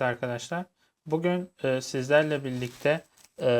çıktı arkadaşlar. Bugün e, sizlerle birlikte e,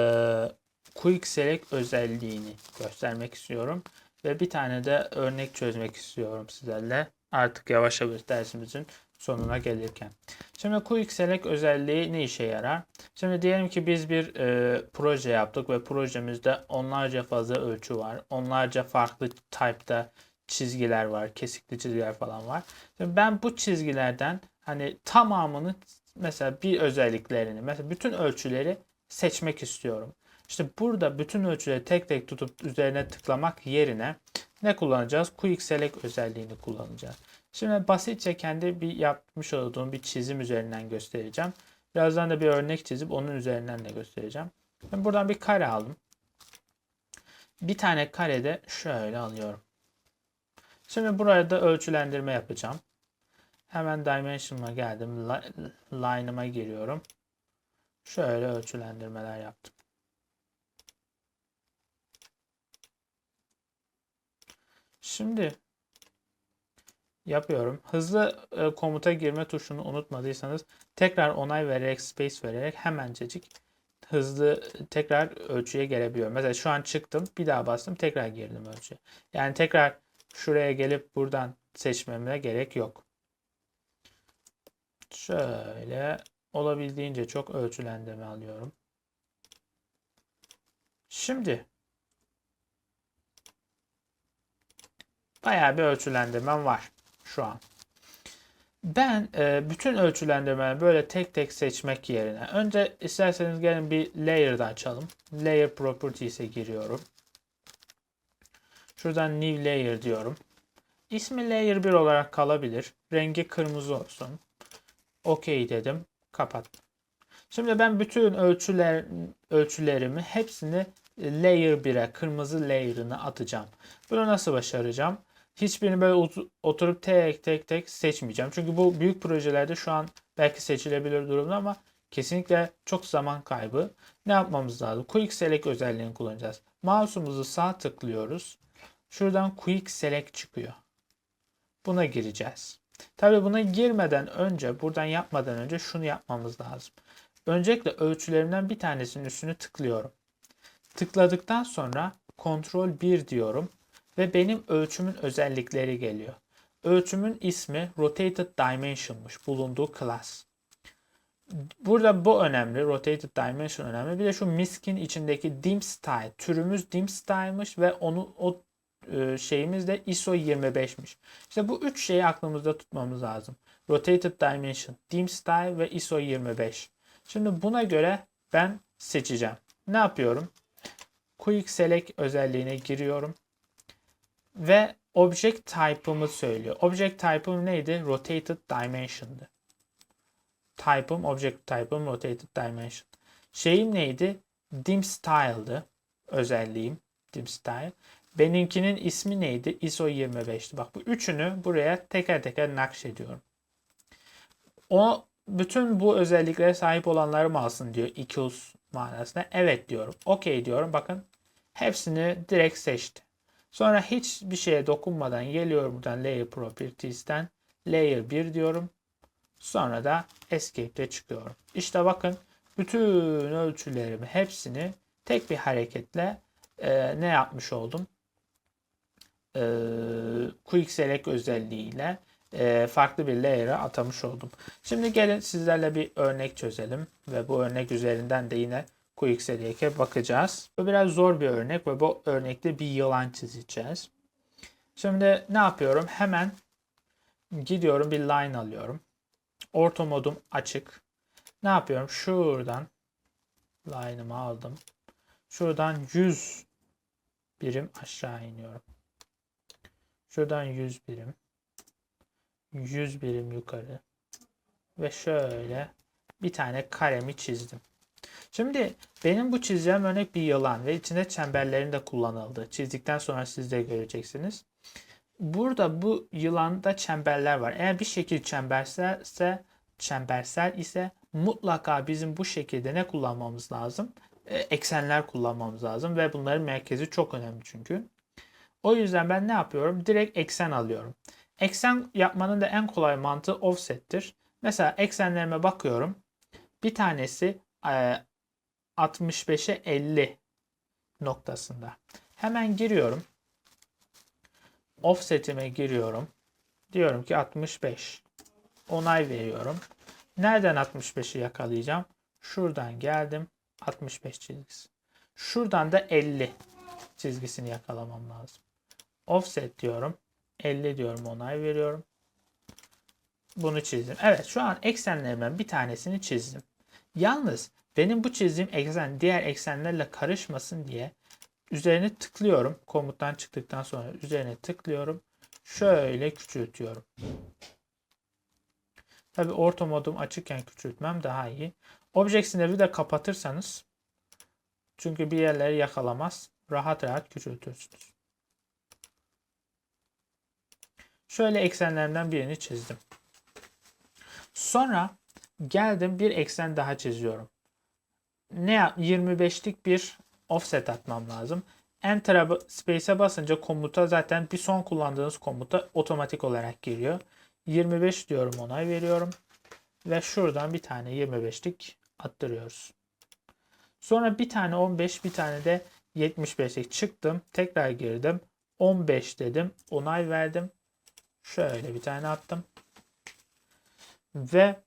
Quick Select özelliğini göstermek istiyorum. Ve bir tane de örnek çözmek istiyorum sizlerle. Artık yavaş yavaş dersimizin sonuna gelirken. Şimdi Quick Select özelliği ne işe yarar? Şimdi diyelim ki biz bir e, proje yaptık ve projemizde onlarca fazla ölçü var. Onlarca farklı type'da çizgiler var. Kesikli çizgiler falan var. Şimdi ben bu çizgilerden hani tamamını mesela bir özelliklerini mesela bütün ölçüleri seçmek istiyorum. İşte burada bütün ölçüleri tek tek tutup üzerine tıklamak yerine ne kullanacağız? Quick Select özelliğini kullanacağız. Şimdi basitçe kendi bir yapmış olduğum bir çizim üzerinden göstereceğim. Birazdan da bir örnek çizip onun üzerinden de göstereceğim. Ben buradan bir kare aldım. Bir tane karede şöyle alıyorum. Şimdi buraya da ölçülendirme yapacağım. Hemen Dimension'a geldim. Line'ıma giriyorum. Şöyle ölçülendirmeler yaptım. Şimdi yapıyorum. Hızlı e, komuta girme tuşunu unutmadıysanız tekrar onay vererek space vererek hemencecik hızlı tekrar ölçüye gelebiliyorum. Mesela şu an çıktım bir daha bastım tekrar girdim ölçüye. Yani tekrar şuraya gelip buradan seçmeme gerek yok. Şöyle olabildiğince çok ölçülendirme alıyorum. Şimdi bayağı bir ölçülendirmem var şu an. Ben e, bütün ölçülendirmeleri böyle tek tek seçmek yerine önce isterseniz gelin bir layer'da açalım. Layer Properties'e giriyorum. Şuradan New Layer diyorum. İsmi Layer 1 olarak kalabilir. Rengi kırmızı olsun. OK dedim. Kapat. Şimdi ben bütün ölçüler ölçülerimi hepsini layer 1'e kırmızı layer'ını atacağım. Bunu nasıl başaracağım? Hiçbirini böyle oturup tek tek tek seçmeyeceğim. Çünkü bu büyük projelerde şu an belki seçilebilir durumda ama kesinlikle çok zaman kaybı. Ne yapmamız lazım? Quick Select özelliğini kullanacağız. Mouse'umuzu sağ tıklıyoruz. Şuradan Quick Select çıkıyor. Buna gireceğiz. Tabi buna girmeden önce, buradan yapmadan önce şunu yapmamız lazım. Öncelikle ölçülerimden bir tanesinin üstünü tıklıyorum. Tıkladıktan sonra Ctrl 1 diyorum ve benim ölçümün özellikleri geliyor. Ölçümün ismi Rotated Dimension'mış bulunduğu class. Burada bu önemli. Rotated Dimension önemli. Bir de şu miskin içindeki dim style. Türümüz dim style'mış ve onu o şeyimiz de ISO 25'miş. İşte bu üç şeyi aklımızda tutmamız lazım. Rotated Dimension, Dim Style ve ISO 25. Şimdi buna göre ben seçeceğim. Ne yapıyorum? Quick Select özelliğine giriyorum. Ve Object Type'ımı söylüyor. Object Type'ım neydi? Rotated Dimension'dı. Type'ım, Object Type'ım Rotated Dimension. Şeyim neydi? Dim Style'dı. Özelliğim. Dim Style. Benimkinin ismi neydi? ISO 25'ti. Bak bu üçünü buraya teker teker nakşediyorum. O bütün bu özelliklere sahip olanları mı alsın diyor equals manasında. Evet diyorum. OK diyorum. Bakın hepsini direkt seçti. Sonra hiçbir şeye dokunmadan geliyorum buradan Layer Properties'ten Layer 1 diyorum. Sonra da Escape'de çıkıyorum. İşte bakın bütün ölçülerimi hepsini tek bir hareketle e, ne yapmış oldum? E, Quick Select özelliğiyle e, farklı bir layer'a atamış oldum. Şimdi gelin sizlerle bir örnek çözelim ve bu örnek üzerinden de yine Quick Select'e bakacağız. Bu biraz zor bir örnek ve bu örnekte bir yılan çizeceğiz. Şimdi ne yapıyorum? Hemen gidiyorum bir line alıyorum. Orta modum açık. Ne yapıyorum? Şuradan line'ımı aldım. Şuradan 100 birim aşağı iniyorum. Şuradan 100 birim. 100 birim yukarı. Ve şöyle bir tane karemi çizdim. Şimdi benim bu çizeceğim örnek bir yılan ve içinde çemberlerin de kullanıldığı. Çizdikten sonra siz de göreceksiniz. Burada bu yılanda çemberler var. Eğer bir şekil çemberselse çembersel ise mutlaka bizim bu şekilde ne kullanmamız lazım? Ee, eksenler kullanmamız lazım ve bunların merkezi çok önemli çünkü. O yüzden ben ne yapıyorum? Direkt eksen alıyorum. Eksen yapmanın da en kolay mantığı offset'tir. Mesela eksenlerime bakıyorum. Bir tanesi e, 65'e 50 noktasında. Hemen giriyorum. Offset'ime giriyorum. Diyorum ki 65. Onay veriyorum. Nereden 65'i yakalayacağım? Şuradan geldim. 65 çizgisi. Şuradan da 50 çizgisini yakalamam lazım. Offset diyorum. 50 diyorum. Onay veriyorum. Bunu çizdim. Evet şu an eksenlerimden bir tanesini çizdim. Yalnız benim bu çizdiğim eksen diğer eksenlerle karışmasın diye üzerine tıklıyorum. Komuttan çıktıktan sonra üzerine tıklıyorum. Şöyle küçültüyorum. Tabi orta modum açıkken küçültmem daha iyi. Object Snap'i de kapatırsanız çünkü bir yerleri yakalamaz. Rahat rahat küçültürsünüz. Şöyle eksenlerimden birini çizdim. Sonra geldim bir eksen daha çiziyorum. Ne yap- 25'lik bir offset atmam lazım. Enter'a space'e basınca komuta zaten bir son kullandığınız komuta otomatik olarak giriyor. 25 diyorum onay veriyorum. Ve şuradan bir tane 25'lik attırıyoruz. Sonra bir tane 15 bir tane de 75'lik çıktım. Tekrar girdim. 15 dedim. Onay verdim. Şöyle bir tane attım. Ve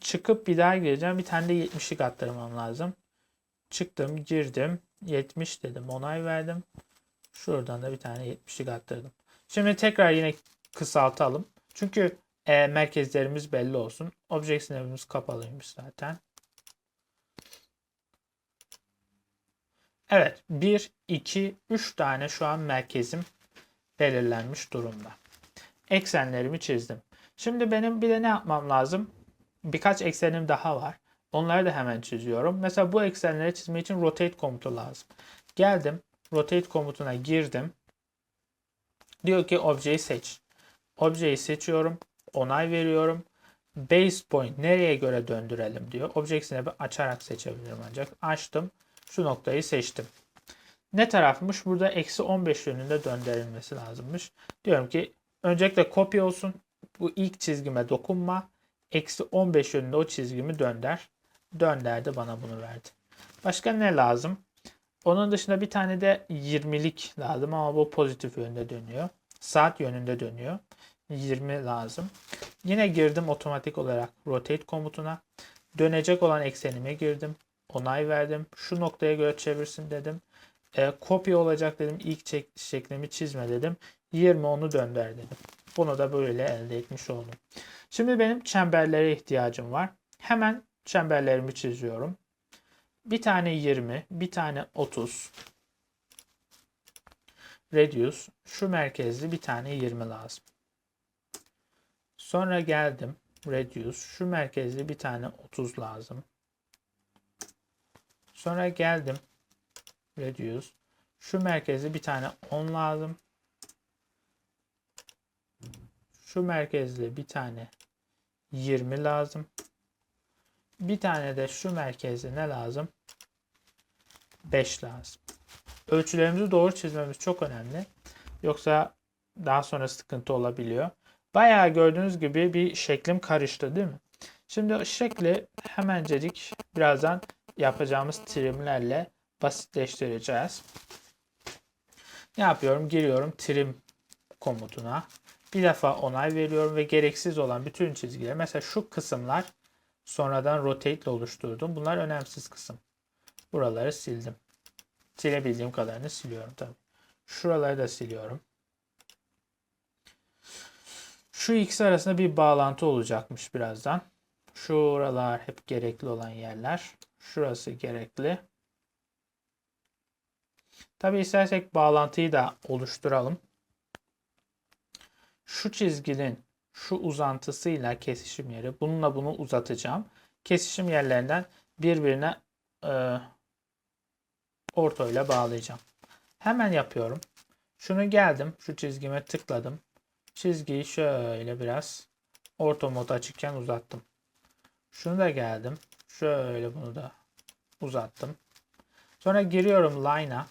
çıkıp bir daha gireceğim. Bir tane de 70'lik attırmam lazım. Çıktım, girdim. 70 dedim. Onay verdim. Şuradan da bir tane 70'lik attırdım. Şimdi tekrar yine kısaltalım. Çünkü e, merkezlerimiz belli olsun. Object Snap'imiz kapalıymış zaten. Evet. 1, 2, 3 tane şu an merkezim belirlenmiş durumda. Eksenlerimi çizdim. Şimdi benim bir de ne yapmam lazım? Birkaç eksenim daha var. Onları da hemen çiziyorum. Mesela bu eksenleri çizmek için rotate komutu lazım. Geldim. Rotate komutuna girdim. Diyor ki objeyi seç. Objeyi seçiyorum. Onay veriyorum. Base point nereye göre döndürelim diyor. Object Snap'i açarak seçebilirim ancak. Açtım. Şu noktayı seçtim. Ne tarafmış? Burada eksi 15 yönünde döndürülmesi lazımmış. Diyorum ki öncelikle kopya olsun. Bu ilk çizgime dokunma. Eksi 15 yönünde o çizgimi dönder. Dönderdi bana bunu verdi. Başka ne lazım? Onun dışında bir tane de 20'lik lazım ama bu pozitif yönde dönüyor. Saat yönünde dönüyor. 20 lazım. Yine girdim otomatik olarak rotate komutuna. Dönecek olan eksenime girdim. Onay verdim. Şu noktaya göre çevirsin dedim. E, kopya olacak dedim. İlk şeklimi çizme dedim. 20 onu dönder dedim. Bunu da böyle elde etmiş oldum. Şimdi benim çemberlere ihtiyacım var. Hemen çemberlerimi çiziyorum. Bir tane 20, bir tane 30. Radius. Şu merkezli bir tane 20 lazım. Sonra geldim. Radius. Şu merkezli bir tane 30 lazım. Sonra geldim. Radius. Şu merkezli bir tane 10 lazım. Şu merkezli bir tane 20 lazım. Bir tane de şu merkezli ne lazım? 5 lazım. Ölçülerimizi doğru çizmemiz çok önemli. Yoksa daha sonra sıkıntı olabiliyor. Bayağı gördüğünüz gibi bir şeklim karıştı değil mi? Şimdi şekli hemencecik birazdan yapacağımız trimlerle basitleştireceğiz. Ne yapıyorum? Giriyorum trim komutuna. Bir defa onay veriyorum ve gereksiz olan bütün çizgiler. Mesela şu kısımlar sonradan rotate ile oluşturdum. Bunlar önemsiz kısım. Buraları sildim. Silebildiğim kadarını siliyorum tabii. Şuraları da siliyorum. Şu ikisi arasında bir bağlantı olacakmış birazdan. Şuralar hep gerekli olan yerler. Şurası gerekli. Tabi istersek bağlantıyı da oluşturalım. Şu çizginin şu uzantısıyla kesişim yeri. Bununla bunu uzatacağım. Kesişim yerlerinden birbirine e, ortoyla bağlayacağım. Hemen yapıyorum. Şunu geldim. Şu çizgime tıkladım. Çizgiyi şöyle biraz orta mod açıkken uzattım. Şunu da geldim. Şöyle bunu da uzattım. Sonra giriyorum line'a.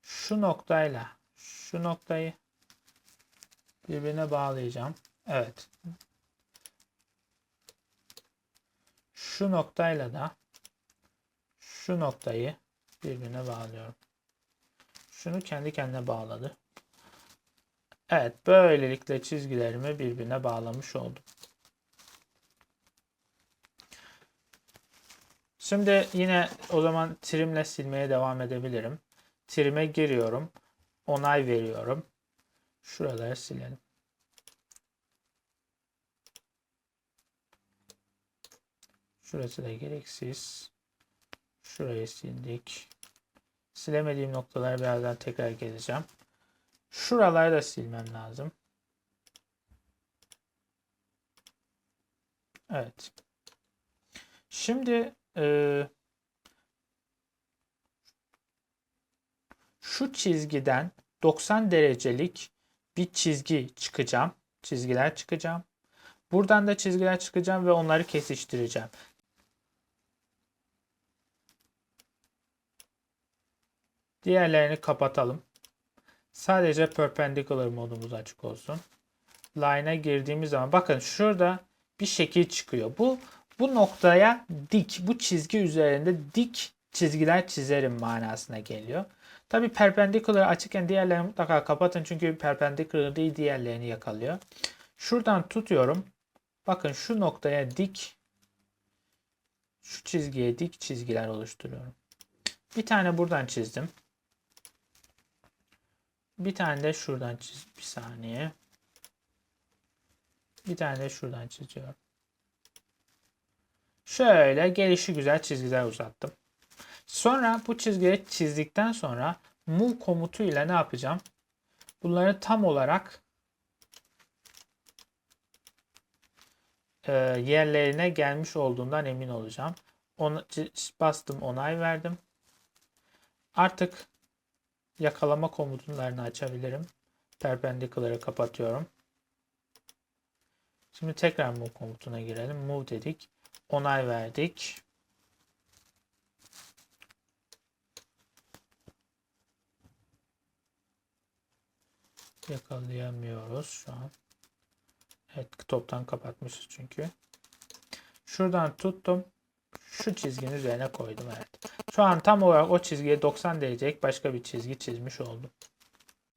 Şu noktayla şu noktayı birbirine bağlayacağım. Evet. şu noktayla da şu noktayı birbirine bağlıyorum. Şunu kendi kendine bağladı. Evet, böylelikle çizgilerimi birbirine bağlamış oldum. Şimdi yine o zaman trimle silmeye devam edebilirim. Trim'e giriyorum. Onay veriyorum. Şuraları silelim. Şurası da gereksiz. Şurayı sildik. Silemediğim noktaları birazdan tekrar geleceğim. Şuraları da silmem lazım. Evet. Şimdi e, şu çizgiden 90 derecelik bir çizgi çıkacağım. Çizgiler çıkacağım. Buradan da çizgiler çıkacağım ve onları kesiştireceğim. Diğerlerini kapatalım. Sadece perpendicular modumuz açık olsun. Line'a girdiğimiz zaman bakın şurada bir şekil çıkıyor. Bu bu noktaya dik, bu çizgi üzerinde dik çizgiler çizerim manasına geliyor. Tabi perpendicular açıkken diğerlerini mutlaka kapatın çünkü perpendicular değil diğerlerini yakalıyor. Şuradan tutuyorum. Bakın şu noktaya dik şu çizgiye dik çizgiler oluşturuyorum. Bir tane buradan çizdim. Bir tane de şuradan çiz. Bir saniye. Bir tane de şuradan çiziyorum. Şöyle gelişi güzel çizgiler uzattım. Sonra bu çizgileri çizdikten sonra move komutuyla ne yapacağım? Bunları tam olarak e, yerlerine gelmiş olduğundan emin olacağım. Onu, bastım onay verdim. Artık yakalama komutlarını açabilirim. Perpendicular'ı kapatıyorum. Şimdi tekrar move komutuna girelim. Move dedik. Onay verdik. Yakalayamıyoruz şu an. Evet toptan kapatmışız çünkü. Şuradan tuttum. Şu çizginin üzerine koydum evet. Şu an tam olarak o çizgiye 90 derecelik başka bir çizgi çizmiş oldum.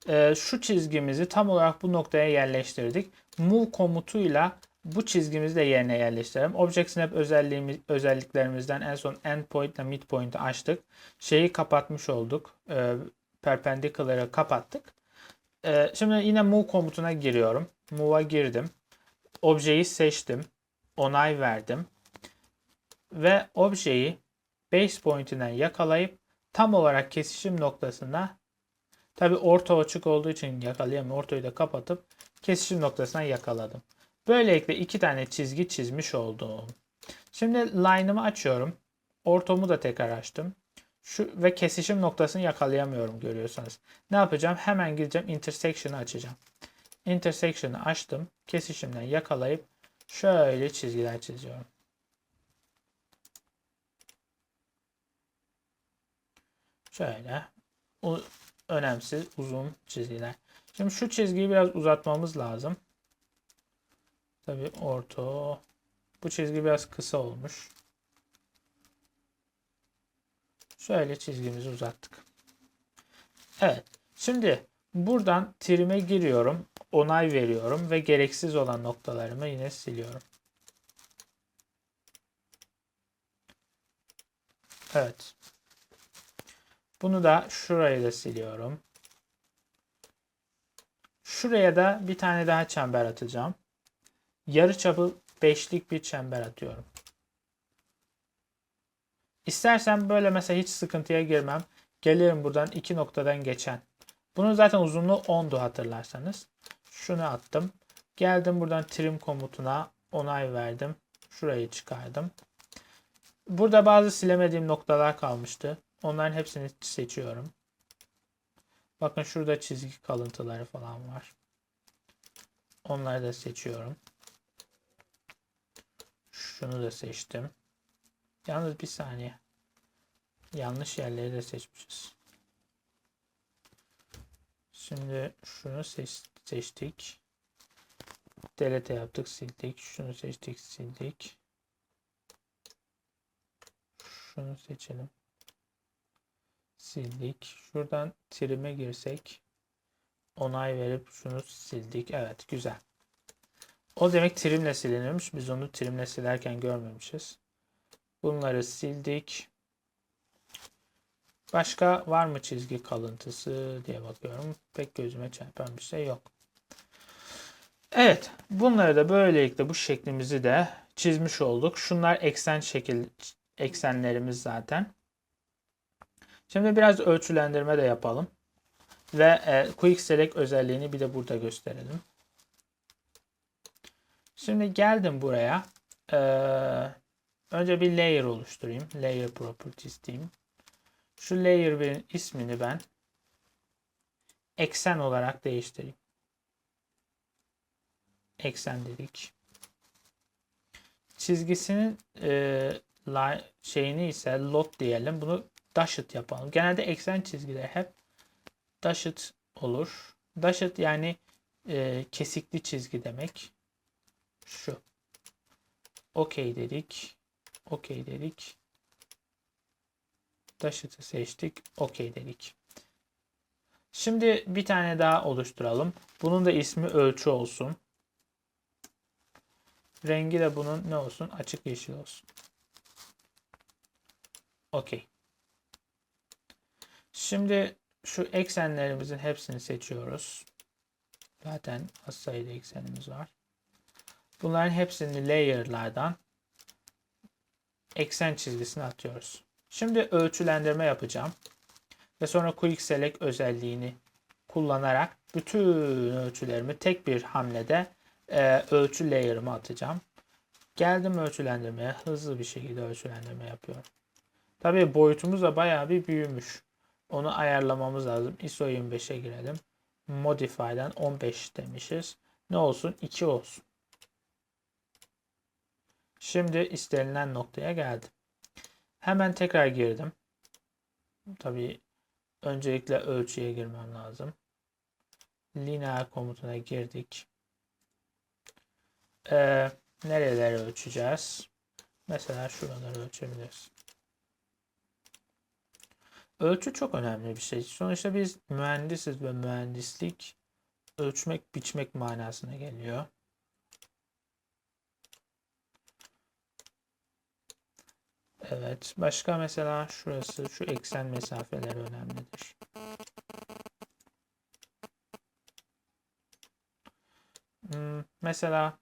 Ee, şu çizgimizi tam olarak bu noktaya yerleştirdik. Move komutuyla bu çizgimizi de yerine yerleştirelim. Object Snap özelliğimiz, özelliklerimizden en son endpoint ile midpoint'i açtık. Şeyi kapatmış olduk. Ee, perpendicular'ı kapattık. Ee, şimdi yine move komutuna giriyorum. Move'a girdim. Objeyi seçtim. Onay verdim. Ve objeyi base point'inden yakalayıp tam olarak kesişim noktasına tabi orta açık olduğu için yakalayamıyorum. Ortayı da kapatıp kesişim noktasına yakaladım. Böylelikle iki tane çizgi çizmiş oldum. Şimdi line'ımı açıyorum. Ortamı da tekrar açtım. Şu ve kesişim noktasını yakalayamıyorum görüyorsanız. Ne yapacağım? Hemen gideceğim intersection'ı açacağım. Intersection'ı açtım. Kesişimden yakalayıp şöyle çizgiler çiziyorum. Şöyle önemsiz uzun çizgiler. Şimdi şu çizgiyi biraz uzatmamız lazım. Tabi orta. Bu çizgi biraz kısa olmuş. Şöyle çizgimizi uzattık. Evet. Şimdi buradan trim'e giriyorum. Onay veriyorum ve gereksiz olan noktalarımı yine siliyorum. Evet. Bunu da şuraya da siliyorum. Şuraya da bir tane daha çember atacağım. Yarı çapı beşlik bir çember atıyorum. İstersen böyle mesela hiç sıkıntıya girmem. Gelirim buradan iki noktadan geçen. Bunun zaten uzunluğu 10'du hatırlarsanız. Şunu attım. Geldim buradan trim komutuna onay verdim. Şurayı çıkardım. Burada bazı silemediğim noktalar kalmıştı. Onların hepsini seçiyorum. Bakın şurada çizgi kalıntıları falan var. Onları da seçiyorum. Şunu da seçtim. Yalnız bir saniye. Yanlış yerleri de seçmişiz. Şimdi şunu seç, seçtik. Delete yaptık sildik. Şunu seçtik sildik. Şunu seçelim. Sildik. Şuradan trim'e girsek onay verip şunu sildik. Evet güzel. O demek trimle silinirmiş. Biz onu trimle silerken görmemişiz. Bunları sildik. Başka var mı çizgi kalıntısı diye bakıyorum. Pek gözüme çarpan bir şey yok. Evet. Bunları da böylelikle bu şeklimizi de çizmiş olduk. Şunlar eksen şekil eksenlerimiz zaten. Şimdi biraz ölçülendirme de yapalım. Ve e, Quick Select özelliğini bir de burada gösterelim. Şimdi geldim buraya. Ee, önce bir layer oluşturayım. Layer Properties diyeyim. Şu layer 1'in ismini ben eksen olarak değiştireyim. Eksen dedik. Çizgisinin e, line, şeyini ise lot diyelim. Bunu dashed yapalım. Genelde eksen çizgileri hep dashed olur. Dashed yani e, kesikli çizgi demek. Şu. OK dedik. OK dedik. Dashed'ı seçtik. OK dedik. Şimdi bir tane daha oluşturalım. Bunun da ismi ölçü olsun. Rengi de bunun ne olsun? Açık yeşil olsun. OK. Şimdi şu eksenlerimizin hepsini seçiyoruz. Zaten az sayıda eksenimiz var. Bunların hepsini layer'lardan eksen çizgisine atıyoruz. Şimdi ölçülendirme yapacağım. Ve sonra Quick Select özelliğini kullanarak bütün ölçülerimi tek bir hamlede e, ölçü layer'ıma atacağım. Geldim ölçülendirmeye. Hızlı bir şekilde ölçülendirme yapıyorum. Tabii boyutumuz da bayağı bir büyümüş. Onu ayarlamamız lazım. ISO 25'e girelim. Modify'dan 15 demişiz. Ne olsun? 2 olsun. Şimdi istenilen noktaya geldim. Hemen tekrar girdim. Tabii öncelikle ölçüye girmem lazım. Linear komutuna girdik. Ee, nereleri ölçeceğiz? Mesela şuraları ölçebiliriz. Ölçü çok önemli bir şey. Sonuçta biz mühendisiz ve mühendislik ölçmek, biçmek manasına geliyor. Evet. Başka mesela şurası, şu eksen mesafeleri önemlidir. Hmm, mesela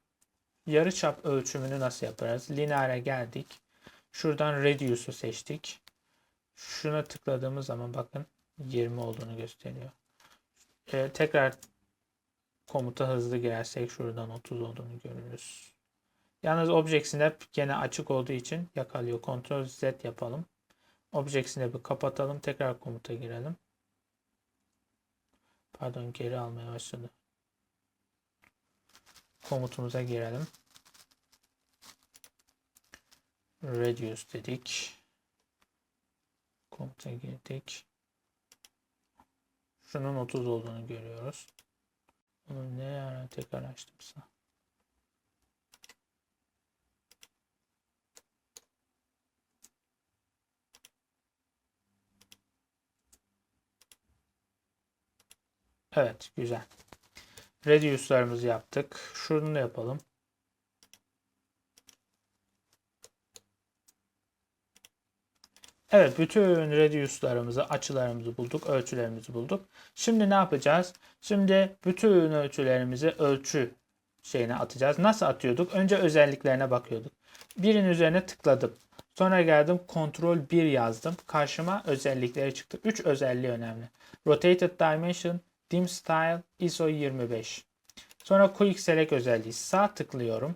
yarıçap ölçümünü nasıl yaparız? Lineare geldik. Şuradan Reduce'u seçtik. Şuna tıkladığımız zaman bakın 20 olduğunu gösteriyor. Ee, tekrar komuta hızlı girersek şuradan 30 olduğunu görürüz. Yalnız Object Snap gene açık olduğu için yakalıyor. Ctrl Z yapalım. Object Snap'ı kapatalım. Tekrar komuta girelim. Pardon geri almaya başladı. Komutumuza girelim. Reduce dedik. Komuta girdik. Şunun 30 olduğunu görüyoruz. Bunu ne ara tekrar açtımsa. Evet güzel. Reduce'larımızı yaptık. Şunu yapalım. Evet bütün reduce'larımızı, açılarımızı bulduk, ölçülerimizi bulduk. Şimdi ne yapacağız? Şimdi bütün ölçülerimizi ölçü şeyine atacağız. Nasıl atıyorduk? Önce özelliklerine bakıyorduk. Birin üzerine tıkladım. Sonra geldim Ctrl 1 yazdım. Karşıma özellikleri çıktı. 3 özelliği önemli. Rotated Dimension, Dim Style, ISO 25. Sonra Quick Select özelliği. Sağ tıklıyorum.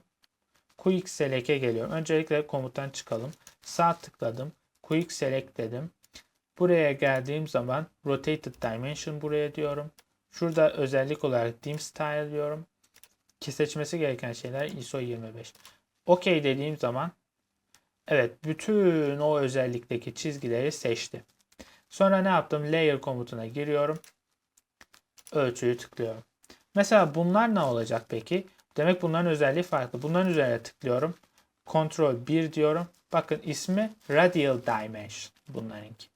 Quick Select'e geliyorum. Öncelikle komuttan çıkalım. Sağ tıkladım. Quick Select dedim. Buraya geldiğim zaman Rotated Dimension buraya diyorum. Şurada özellik olarak Dim Style diyorum. Ki seçmesi gereken şeyler ISO 25. OK dediğim zaman evet bütün o özellikteki çizgileri seçti. Sonra ne yaptım? Layer komutuna giriyorum. Ölçüyü tıklıyorum. Mesela bunlar ne olacak peki? Demek bunların özelliği farklı. Bunların üzerine tıklıyorum. Ctrl 1 diyorum. Bakın ismi Radial Dimension bunlarınki.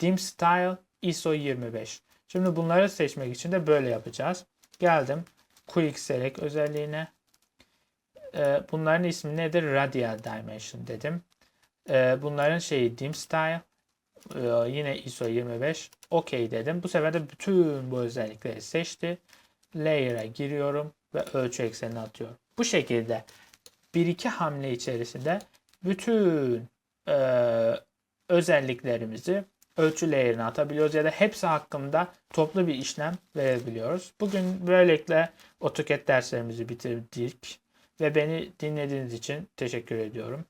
Dim Style ISO 25. Şimdi bunları seçmek için de böyle yapacağız. Geldim Quick Select özelliğine. Ee, bunların ismi nedir? Radial Dimension dedim. Ee, bunların şeyi Dim Style. Ee, yine ISO 25. OK dedim. Bu sefer de bütün bu özellikleri seçti. Layer'a giriyorum ve ölçü eksenine atıyorum. Bu şekilde bir iki hamle içerisinde bütün e, özelliklerimizi ölçü layer'ine atabiliyoruz ya da hepsi hakkında toplu bir işlem verebiliyoruz. Bugün böylelikle AutoCAD derslerimizi bitirdik ve beni dinlediğiniz için teşekkür ediyorum.